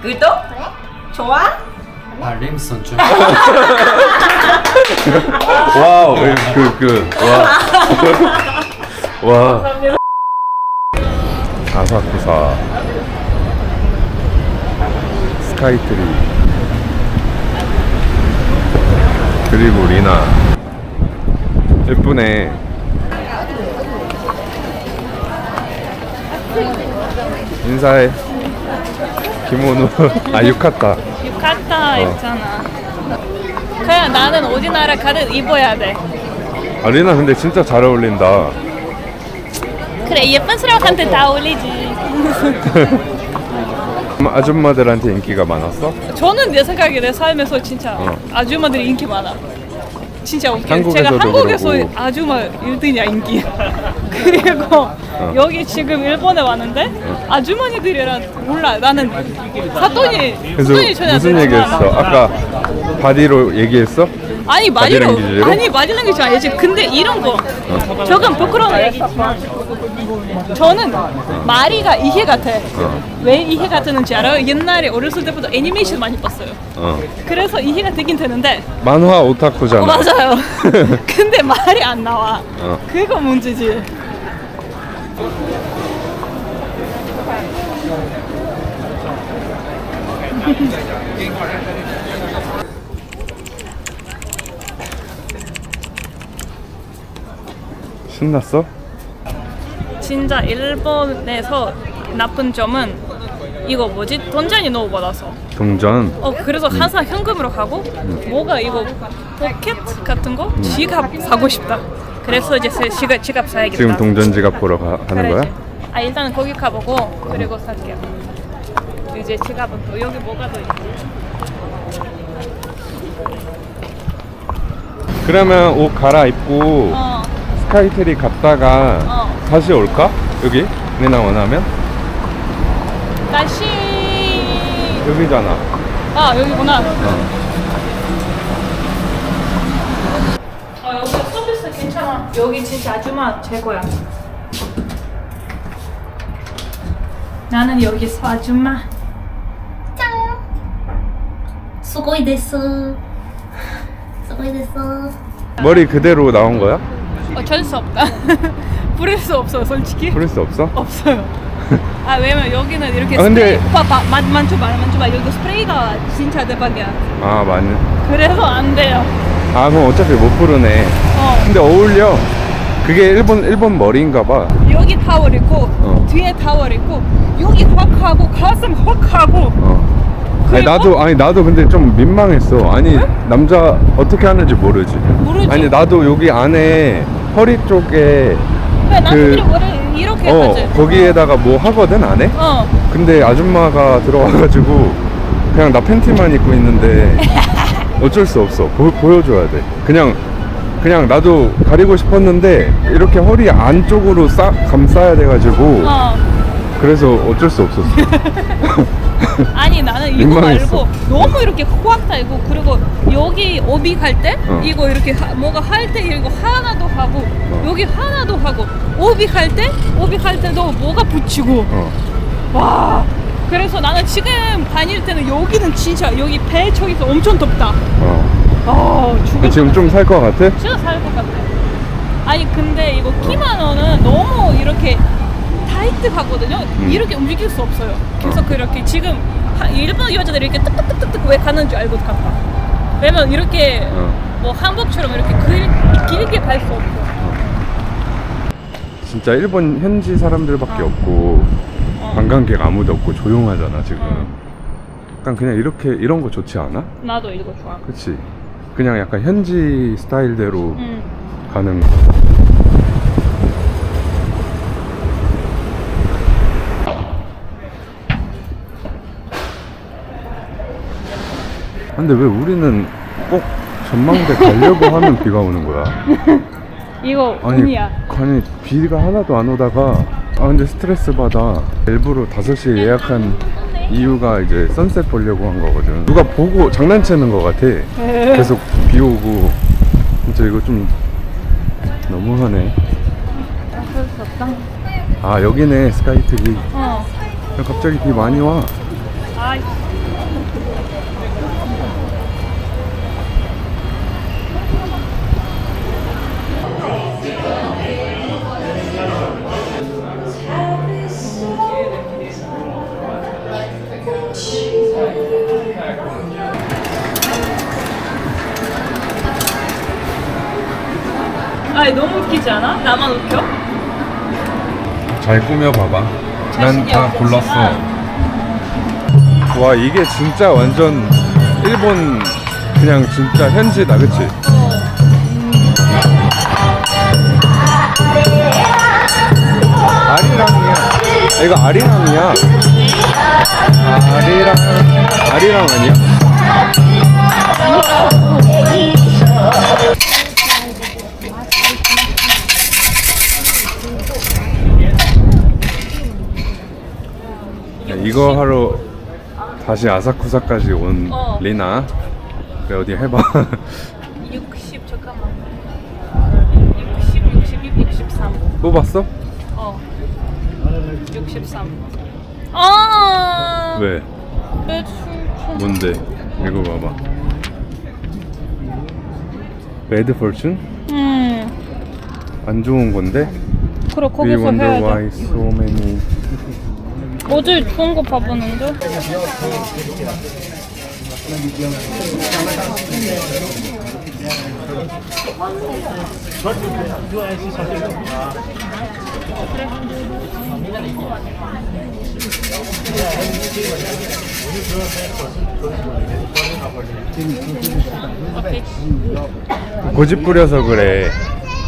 구독? 좋아? 알림 설정. 와우, 그, 그, 와. 와. 아사쿠사. 스카이트리. 그리고 리나. 예쁘네. 인사해. 기모노. 아, 유카타. 유카타 어. 있잖아. 그냥 나는 어디 나라 가든 입어야 돼. 아, 리나 근데 진짜 잘 어울린다. 그래 예쁜 사람한테 다 어울리지. 아줌마들한테 인기가 많았어? 저는 내 생각에 내 삶에서 진짜 어. 아줌마들이 인기 많아. 진짜 웃겨. 한국에서도 제가 한국에서 그러고. 아줌마 1등이야 인기. 그리고 여기 지금 일본에 왔는데 아주머니들이랑 몰라. 나는 사돈이 그래서 사돈이 전혀 안 무슨 얘기했어? 아까 바디로 얘기했어? 아니 말이로 바디랭귀지로? 아니 바디랭귀지 알지 근데 이런 거 조금 부끄러운 얘기지만 저는 마리가 이해 같아 어. 왜 이해 같았는지 알아요? 옛날에 어렸을 때부터 애니메이션 많이 봤어요 어. 그래서 이해가 되긴 되는데 만화 오타쿠잖아. 어, 맞아요 근데 말이 안 나와 어. 그거 문제지 신났어? 진짜 일본에서 나쁜 점은 이거 뭐지? 돈전이 너무 많아서 동전. 어 그래서 항상 현금으로 가고 뭐가 이거 포켓 같은 거 지갑 사고 싶다. 그래서 이제 세- 지갑 지갑 사야겠다. 지금 동전 지갑 보러 가, 가는 그래, 거야? 아 일단은 거기 가보고 그리고 살게요. 이제 지갑은 또 여기 뭐가 더 있지? 그러면 옷 갈아입고 어 스카이텔이 갔다가 어. 다시 올까? 여기? 내나 원하면? 다시 여기잖아 아 여기구나 어. 어 여기 진짜 아줌마 최고야 나는 여기서 아줌마 짱 수고이 됐어 수고이 됐어 머리 그대로 나온 거야? 어쩔 수 없다. 부릴 수 없어 솔직히. 부를 수 없어? 없어요. 아 왜냐면 여기는 이렇게 아, 근데- 스프레이 만 만져봐 만져봐 여기 스프레이가 진짜 대박이야. 아, 맞네. 그래서 안 돼요. 아, 그럼 어차피 못 부르네. 어 근데 어울려. 그게 일본 일본 머리인가 봐. 여기 타월 있고 어. 뒤에 타월 있고 여기 확 하고 가슴 확 하고 어. 아니 그리고- 나도 아니 나도 근데 좀 민망했어. 아니 남자 어떻게 하는지 모르지. 모르지. 아니 나도 여기 안에 허리 쪽에 왜 남자들이 원래 이렇게 어 하지? 거기에다가 뭐 하거든 안에. 어. 근데 아줌마가 들어와가지고 그냥 나 팬티만 입고 있는데 어쩔 수 없어. 보, 보여줘야 돼. 그냥 그냥 나도 가리고 싶었는데 이렇게 허리 안쪽으로 싸, 감싸야 돼가지고 어. 그래서 어쩔 수 없었어. 아니 나는 이거 민망했어. 말고 너무 이렇게 확 달고 그리고 여기 오비 할때 어. 이거 이렇게 하, 뭐가 할 때 이거 하나도 하고 어. 여기 하나도 하고 오비 할때 오비 할 때도 뭐가 붙이고 어. 와 그래서 나는 지금 다닐 때는 여기는 진짜 여기 배 저기서 엄청 덥다 어. 아 죽을 지금 좀 살 것 같아? 진짜 살 것 같아 아니 근데 이거 키마노는 너무 이렇게 타이트하거든요 음. 이렇게 움직일 수 없어요 계속 그렇게 지금 하- 일본 여자들이 이렇게 뚝뚝뚝뚝 왜 가는 줄 알고 갔다 왜냐면 이렇게 어. 뭐 한복처럼 이렇게 길, 길게 갈 수 없어 진짜 일본 현지 사람들밖에 없고 어. 관광객 아무도 없고 조용하잖아 지금. 어. 약간 그냥 이렇게 이런 거 좋지 않아? 나도 이거 좋아 그치? 그냥 약간 현지 스타일대로 응. 가는 거. 근데 왜 우리는 꼭 전망대 가려고 하면 비가 오는 거야? 이거 아니, 운이야. 아니 비가 하나도 안 오다가 아 근데 스트레스 받아. 일부러 5시에 예약한 이유가 이제 선셋 보려고 한 거거든. 누가 보고 장난치는 거 같아. 계속 비 오고. 진짜 이거 좀 너무하네. 어쩔 수 없다 아 여기네 스카이트리. 어. 갑자기 비 많이 와. 아 아니 나만 웃겨? 잘 꾸며봐봐. 난 자신이 다 없겠지만. 골랐어. 와 이게 진짜 완전 일본 그냥 진짜 현지다 그치? 아리랑이야. 이거 아리랑이야. 아리랑 아리랑 아니야? 이거 하러 다시 아사쿠사까지 온 어. 리나. 그래 어디 해봐. 60 잠깐만 60, 62, 63 뽑았어? 어 63. 아 왜? 매출 뭔데? 읽어봐봐. 배드 fortune? 음안 좋은 건데? We 거기서 해야 돼 어제 좋은 거 봐보는데 고집 부려서 그래.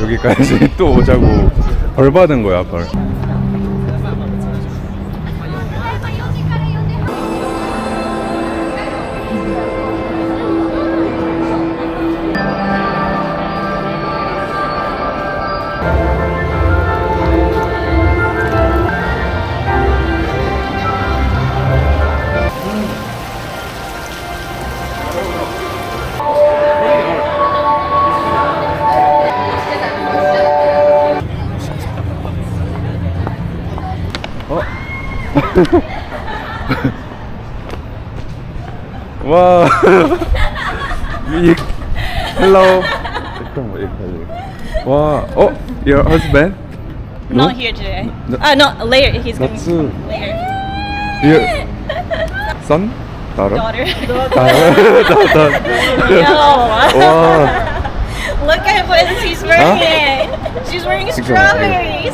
여기까지 또 오자고 벌 받은 거야 벌. 와. 이 Hello. 잠깐만 여기까지. 와. 어? Your husband? Not here today. No. Ah, no, later. He's coming That's later. your son? daughter? Daughter. daughter. daughter. no. 와. Look at what she's wearing. She's wearing strawberries.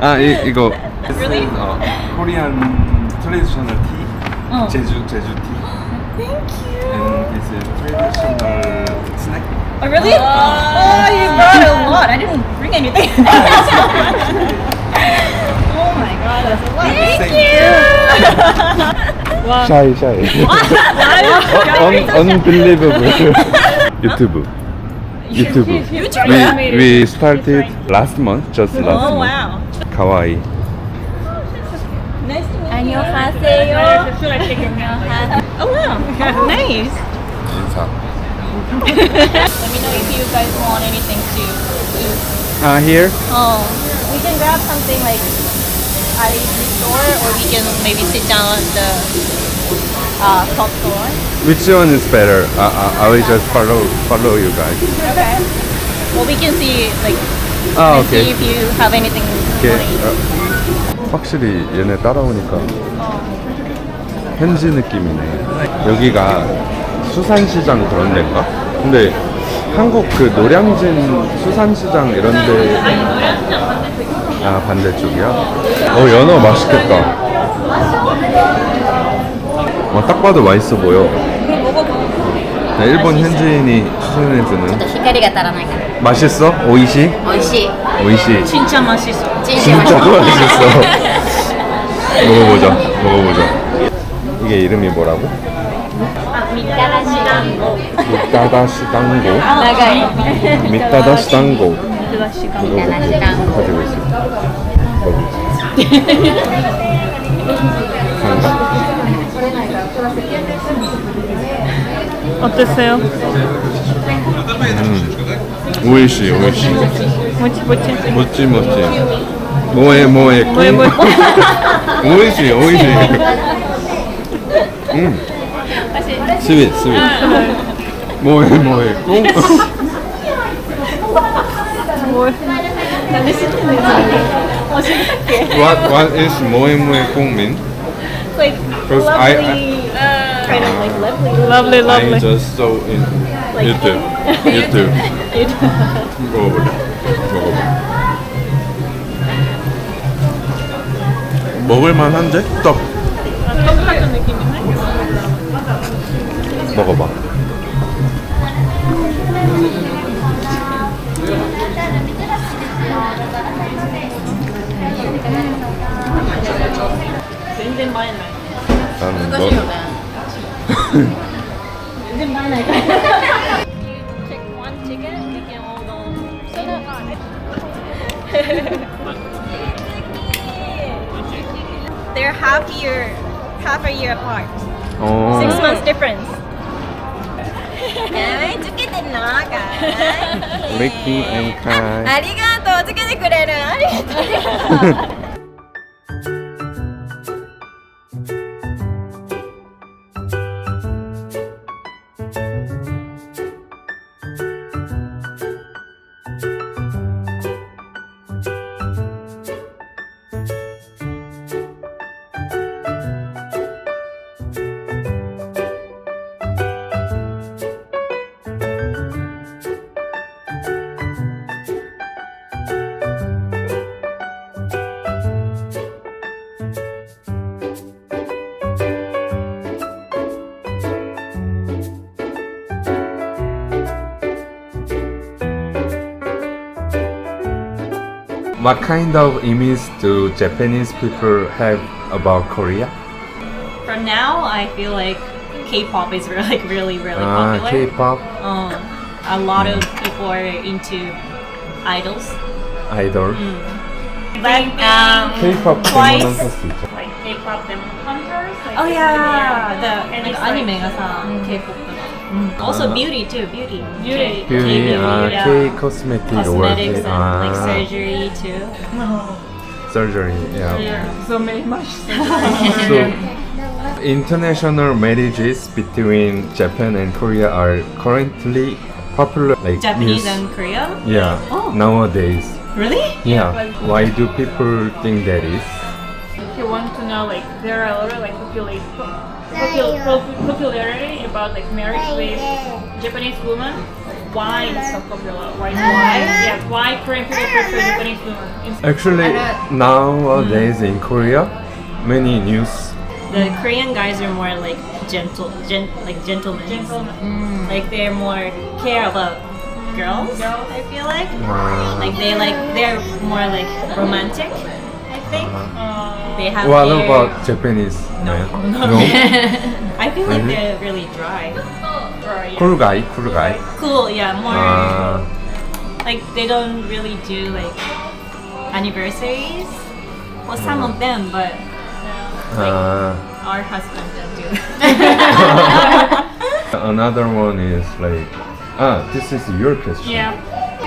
아, 이 이거 Really? 어, 코리안 트레디셔널 티. 어. 제주 제주 티. Thank you. And this is traditional snack. Oh, really? Oh, you brought a lot. I didn't bring anything. oh my god, that's a lot. Thank you. wow. 샤이 샤이. Un- unbelievable. 유튜브. 유튜브. YouTuber. We, we started last month, just last Oh month. wow. 가와이. Nice to meet 안녕하세요. Should I take your hand? Oh wow. nice. 인사. Let me know if you guys want anything to eat. 아, here? Oh, we can grab something like at the store, or we can maybe sit down at the uh, popcorn. Which one is better? I, I, I will just follow follow you guys. Okay. Well, we can see like 아, and see 오케이. if you have anything. 오케이. to eat. 어, 확실히 얘네 따라오니까 현지 느낌이네. 여기가 수산시장 그런 데인가? 근데 한국 그 노량진 수산시장 이런 데 아, 반대쪽이야? 어, 연어 맛있겠다. 어, 딱 봐도 맛있어 보여. 네, 일본 현지인이 추천해주는 光が足らないから 맛있어? 오이시? 美味しい 오이시. 진짜 맛있어. 진짜 맛있어. 먹어보자. 먹어보자. 이게 이름이 뭐라고? みたらし団子 미타다시 당고. 長い 미타다시 당고. みたらし団子 가지고 있어. 먹어보자. 간다. 어땠어요? 오이시, 오이시. 뭐지 뭐지? 멋지, 멋지. 뭐해, 뭐해. 뭐해, 뭐해. 오이시, 오이시. 음. 스윗, 스윗. 뭐해, 뭐해. 꽁? 나는 시키는 거 어색해. What, what is 뭐해, 뭐해, 꽁 mean? Like Because I- lovely, kind of like lovely. Lovely, I just saw in YouTube. YouTube. 먹어볼래? 먹어봐. 먹을만한데? 떡. 똑같은 느낌이네. 먹어봐.全然映えない。 나는 didn't buy They're half year, half a year apart. Oh. Six months difference. 네, and What kind of image do Japanese people have about Korea? For now, I feel like K-pop is really, like really, really 아, popular. K-pop Um, a lot of people are into idols. 아이돌. But um, K-pop twice. 때문에 할수 있죠. like K-pop Demon Hunters. Like Oh yeah, the And like it's like- anime가 K-pop. Mm. Also uh, beauty too, beauty. Beauty. K, K- uh, beauty, uh. K Cosmetics and like uh, surgery too. surgery. Yeah. Yeah, so many much So international marriages between Japan and Korea are currently popular. Like Japanese news. and Korea. Yeah. Oh. Nowadays. Really? Yeah. Why do people think that is? If you want to know, like, there are a lot of like popula- popul- uh, pop- popularity about like marriage with Japanese women. Why uh-huh. it's so popular? Why? Uh-huh. Why? Yeah, why Korean people uh-huh. prefer Japanese women? instead- Actually, nowadays hmm. in Korea, many news. The Korean guys are more like gentle, gen- like gentlemen. Gentlemen. Hmm. Like they're more care about girls. Girls. I feel like. 아, Like they like they're more like romantic. I think Uh, they have. what their- about Japanese No, men? no. no? I feel like Really? they're really dry. or, yeah. cool guy, cool guy. Cool, yeah, more 아, like they don't really do like anniversaries. Well, some of them, but 아. our husband don't do. Another one is like, ah, this is your question. Yeah.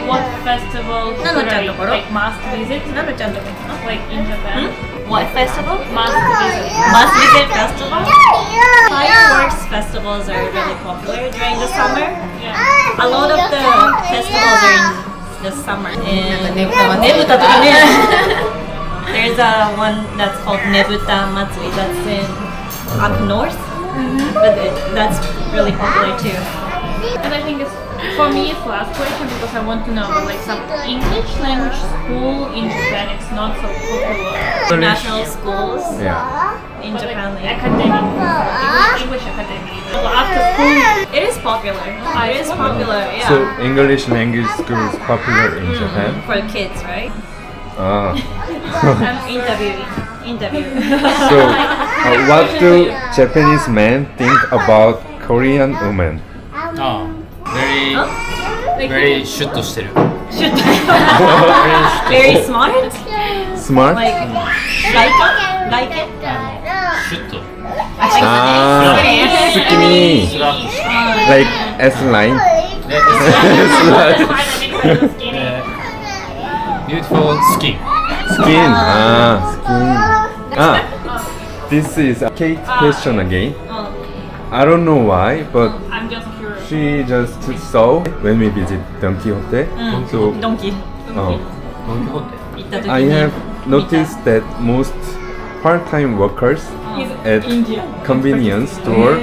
What festival? No, no, Like mask visit? No, no, no, no. Like in Japan? Hmm? What festival? Mask visit. Mask visit festival? Fireworks festivals are really popular during the summer. Yeah. A lot of the festivals are in the summer. And Nebuta to There's a one that's called Nebuta Matsui that's in up north. Mm -hmm. But it, that's really popular too. And I think it's for me it's last question because I want to know like some English language school in Japan it's not so popular. National schools Yeah. in But, Japan. like- academic English, English academy. So after school It is popular. It is popular, yeah. So English language school is popular in Japan. for kids, right? Ah. I'm interviewing. Interviewing. So, uh, what do Japanese men think about Korean women? ああ very very シュッとしてる Should very smart. Smart? Like like it, like it. あのシュッと Ah, skinny. スラッとして Like S line. で skinny. で beautiful skin Skin. Ah, skin. Ah, this is a Kate question again. I don't know why, but I'm just curious. she just saw when we visit Don Quixote. Mm. So Don Quixote. Oh. I have noticed that most part-time workers at convenience store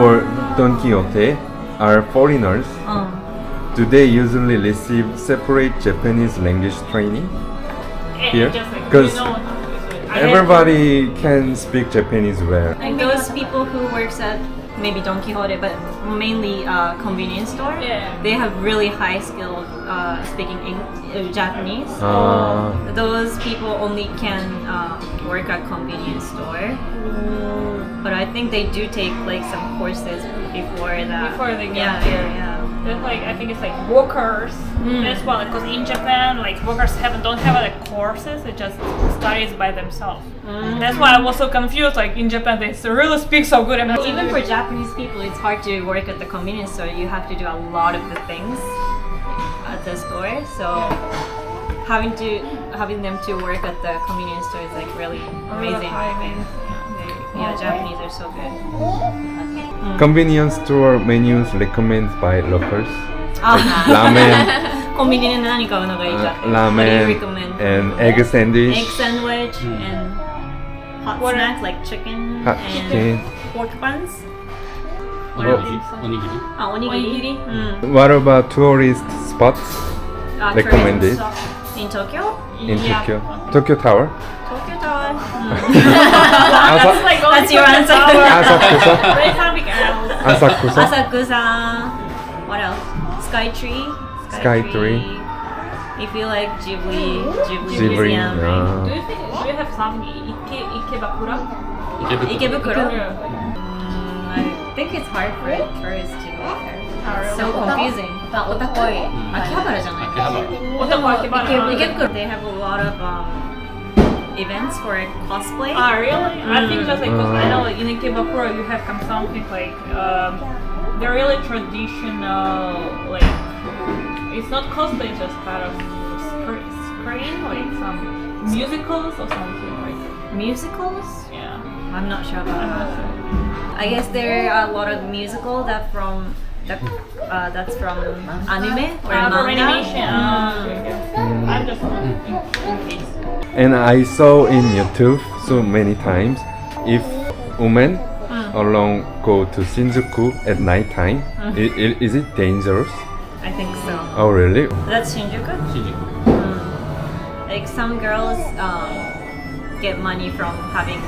or Don Quixote are foreigners. Do they usually receive separate Japanese language training here? Because everybody can speak Japanese well. And those people who works at maybe Don Quixote, but mainly uh, convenience store. Yeah. They have really high skill uh, speaking Eng- uh, Japanese. Ah. Those people only can uh, work at convenience store. But I think they do take like some courses before that. Before they get yeah, there. yeah, yeah. There's like I think it's like workers. Mm. That's why because in Japan like workers have don't have like courses. It just studies by themselves. Mm. That's why I was so confused. Like in Japan they really speak so good. And Even for Japanese people, it's hard to work at the convenience store. You have to do a lot of the things at the store. So having to having them to work at the convenience store is like really amazing. I think. They- Yeah, Japanese are so good. Convenience store menus recommended by locals. Ah. ramen, コンビニで何買うのがいいか。 uh, What do you ramen, recommend? and egg sandwich, Egg sandwich and hot What are- snacks like chicken hot and chicken. pork buns. おにぎりおにぎりあ、おにぎり。うん。 What about tourist spots あ recommended In Tokyo? in Yeah. Tokyo? Tokyo Tower? Tokyo Tower. That's like going That's your to the answer. tower. Asakusa? There's something else. Asakusa? Asakusa. What else? Skytree. Skytree. If you like Ghibli, Ghibli, Ghibli, Museum. Do uh, you think do you have something Ike Ikebakura? 池袋 Ikebukuro. Yeah. Mm, I think it's hard for tourists to go there. Oh, So confusing. あ、お高い。秋葉原じゃない秋葉原 Otako Akebara. Ikebukuro. They have a lot of um, events for cosplay. Ah, really? I think just like 'cause I know in Ikebakura you have come something like um, they're really traditional like it's not cosplay, it's just kind of screen, screen like some musicals or something like Musicals? yeah. I'm not sure about that. I guess there are a lot of musical that from that uh, that's from anime or Uh, manga. for animation. Mm. Uh, okay, okay. I'm just in, in case. And I saw in YouTube so many times if women alone go to Shinjuku at night time, i- i- is it dangerous? I think so. Oh really? That's Shinjuku. 新宿 Like some girls um, get money from having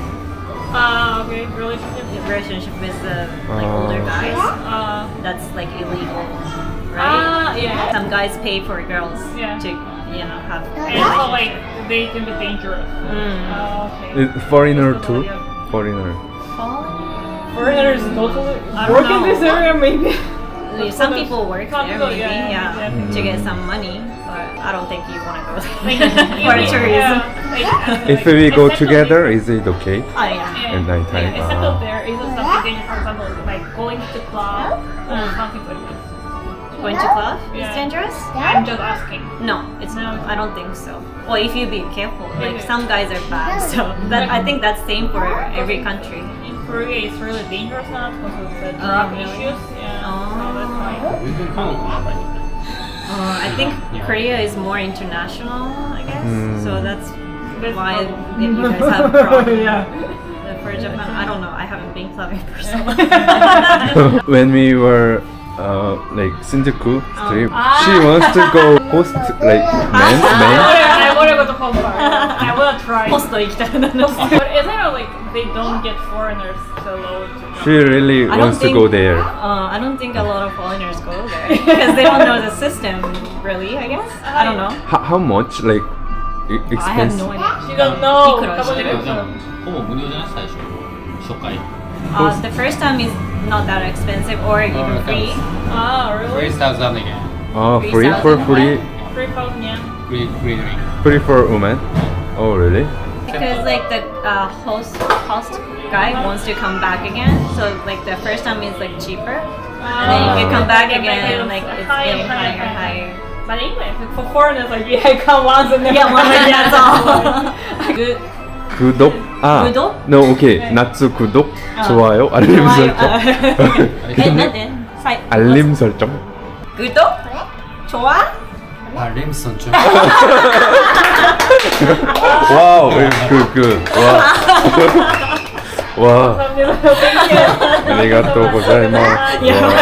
Ah, okay, relationship. a relationship with the like Oh. older guys. Uh, That's like illegal, right? ah, yeah. Some guys pay for girls Yeah. to you know have. And so like they can be dangerous. Mm. Ah, okay. Is foreigner too? Foreigner. Foreigners totally I don't work in this area maybe. Some people work Some there, people, maybe, yeah, yeah, yeah. to get some money. But I don't think you want to go for yeah, tourism. like, uh, If we go together, is it okay? Oh yeah. yeah, at night time, Like, except of there isn't something dangerous. For example, like going to club or something like this. Going to club yeah. is dangerous? I'm just asking. No, it's no. I don't think so. Well, if you be careful, like some guys are bad, so that I think that's same for oh, every country. In Korea, it's really dangerous now because of the oh, drug uh, issues. Yeah, oh. so We've been kind of uh, I think Korea is more international, I guess. Mm. So that's why you guys have problems. yeah for Japan. I don't know. I haven't been clubbing for so long. when we were uh, like Shinjuku street, Ah. she wants to go host like men, men. I want to go to Hong Kong. I want to try. ポスト行きたくなる But isn't it like they don't get foreigners to load to She really I don't wants to think- go there. Uh, I don't think a lot of foreigners go there because they don't know the system, really. I guess I don't know. How, how much like e- I have expensive? no idea. She don't know. いくらしてるでもでもほぼ無料じゃない最初初回 uh, the first time is not that expensive or even oh, free. Oh, really? Free thousand again. Oh, free, free for free. Free for yeah. Free, free drink. Free for women. Oh, really? Because like the uh, host host guy wants to come back again, so like the first time is like cheaper, oh. and then you can ah. come back again, like it's getting higher, higher. higher. But anyway, for foreigners, like you yeah, come once and then yeah, once and that's all. Good. 구독 아, 구독? no, 오케이. 나츠 구독, 좋아요, 알림 좋아요. 설정. 아. 네, 네, 네. 사이- 알림 설정. 구독? 좋아? 알림 설정. 와우, 그, 그, 와. 와. Thank you. 아리가또 고자이마스. 야.